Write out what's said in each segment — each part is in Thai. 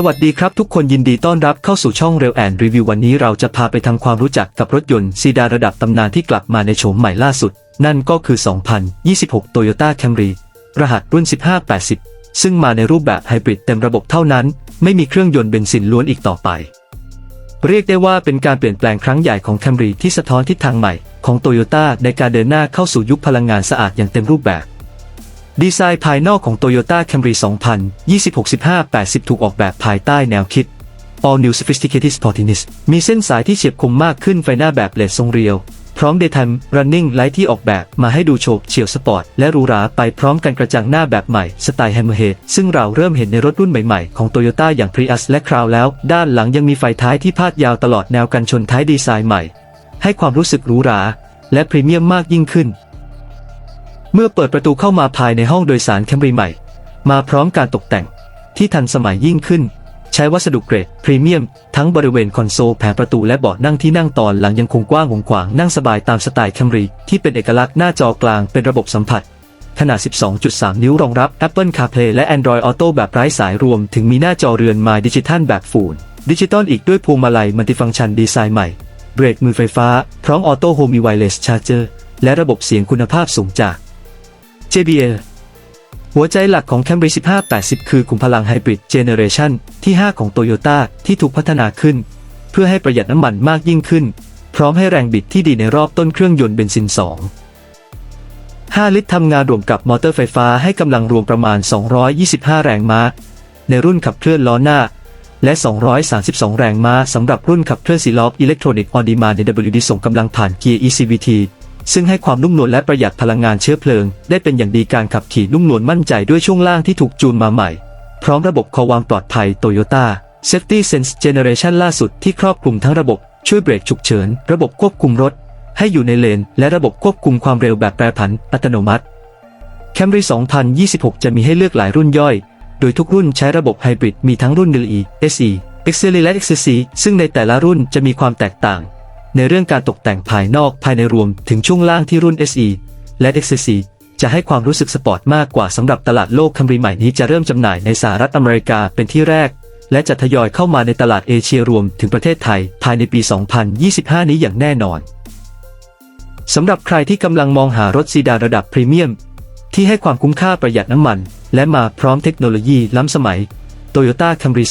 สวัสดีครับทุกคนยินดีต้อนรับเข้าสู่ช่องเร็วแอนรีวิววันนี้เราจะพาไปทำความรู้จักกับรถยนต์ซีดาระดับตำนานที่กลับมาในโฉมใหม่ล่าสุด นั่นก็คือ 2026 Toyota Camry รหัสรุ่น 1580 ซึ่งมาในรูปแบบไฮบริดเต็มระบบเท่านั้น ไม่มีเครื่องยนต์เบนซินล้วนอีกต่อไป เรียกได้ว่าเป็นการเปลี่ยนแปลงครั้งใหญ่ของแคมรีที่สะท้อนทิศทางใหม่ของโตโยต้าในการเดินหน้าเข้าสู่ยุคพลังงานสะอาดอย่างเต็มรูปแบบ ดีไซน์ภายนอกของ Toyota Camry 2026-1580 ถูกออกแบบภายใต้แนวคิด All New Sophisticated Sportiness มีเส้นสายที่เฉียบคมมากขึ้นไฟหน้าแบบเลดทรงเรียว พร้อม Daytime Running Light ที่ออกแบบมาให้ดูโฉบเฉี่ยวสปอร์ต และหรูหราไปพร้อมกันกระจังหน้าแบบใหม่สไตล์ Hammerhead ซึ่งเราเริ่มเห็นในรถรุ่นใหม่ๆ ของ Toyota อย่าง Prius และ Crown แล้ว ด้านหลังยังมีไฟท้ายที่พาดยาวตลอดแนวกันชนท้ายดีไซน์ใหม่ ให้ความรู้สึกหรูหรา และพรีเมียมมากยิ่งขึ้น เมื่อเปิดประตูเข้ามาภายในห้องโดยสารแคมรีใหม่ มาพร้อมการตกแต่งที่ทันสมัยยิ่งขึ้น ใช้วัสดุเกรดพรีเมียม ทั้งบริเวณคอนโซลแผงประตูและเบาะนั่งที่นั่งตอนหลังยังคงกว้างวงขวางนั่งสบายตามสไตล์แคมรีที่เป็นเอกลักษณ์หน้าจอกลางเป็นระบบสัมผัส ขนาด 12.3 นิ้วรองรับ Apple CarPlay และ Android Auto แบบไร้สายรวม ถึงมีหน้าจอเรือนไมดิจิทัลแบบฟูลดิจิตอลอีกด้วยพวงมาลัยมัลติฟังก์ชันดีไซน์ใหม่ เบรกมือไฟฟ้า พร้อมออโต้โฮมมีไวเลสชาร์เจอร์และระบบเสียงคุณภาพสูงจาก JBL หัวใจหลักของ Camry 1580 คือขุมพลังไฮบริดเจเนเรชันที่ 5 ของ Toyota ที่ถูกพัฒนาขึ้น เพื่อให้ประหยัดน้ำมันมากยิ่งขึ้น พร้อมให้แรงบิดที่ดีในรอบต้นเครื่องยนต์เบนซิน 2 5 ลิตรทำงานรวมกับมอเตอร์ไฟฟ้าให้กำลังรวมประมาณ 225 แรงม้า ในรุ่นขับเคลื่อนล้อหน้า และ 232 แรงม้าสำหรับรุ่นขับเคลื่อนสีล้ออิเล็กทรอนิกส์ออนดีมาใน WD ส่งกำลังผ่านเกียร์ ECVT ซึ่งให้ความนุ่มนวลและประหยัดพลังงานเชื้อเพลิง ได้เป็นอย่างดีการขับขี่นุ่มนวลมั่นใจด้วยช่วงล่างที่ถูกจูนมาใหม่ พร้อมระบบความปลอดภัย Toyota Safety Sense Generation ล่าสุดที่ครอบคลุมทั้งระบบช่วยเบรกฉุกเฉิน ระบบควบคุมรถ ให้อยู่ในเลน และระบบควบคุมความเร็วแบบแปรผันอัตโนมัติ Camry 2026 จะมีให้เลือกหลายรุ่นย่อย โดยทุกรุ่นใช้ระบบไฮบริดมีทั้งรุ่น LE SE XLE และ XC ซึ่งในแต่ละรุ่นจะมีความแตกต่าง ในเรื่องการตกแต่งภายนอกภายในรวมถึงช่วงล่างที่รุ่น SE และ XC จะให้ความรู้สึกสปอร์ตมากกว่าสำหรับตลาดโลกคัมรีใหม่นี้จะเริ่มจำหน่ายในสหรัฐอเมริกาเป็นที่แรก และจะทยอยเข้ามาในตลาดเอเชียรวมถึงประเทศไทย ภายในปี 2025 นี้อย่างแน่นอนสำหรับใครที่กำลังมองหารถซีดานระดับพรีเมียม ที่ให้ความคุ้มค่าประหยัดน้ำมัน และมาพร้อมเทคโนโลยีล้ำสมัย Toyota Camry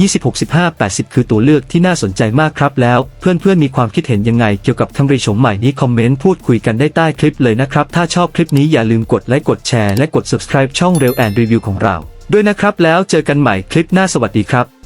2026-1580 คือตัวเลือกที่น่าสนใจมากครับแล้ว เพื่อนๆมีความคิดเห็นยังไงเกี่ยวกับ Camry โฉมใหม่นี้คอมเมนต์พูดคุยกันได้ใต้คลิปเลยนะครับ ถ้าชอบคลิปนี้อย่าลืมกดไลค์กดแชร์และกด subscribe ช่องเร็วแอนรีวิวของเรา ด้วยนะครับแล้วเจอกันใหม่คลิปหน้าสวัสดีครับ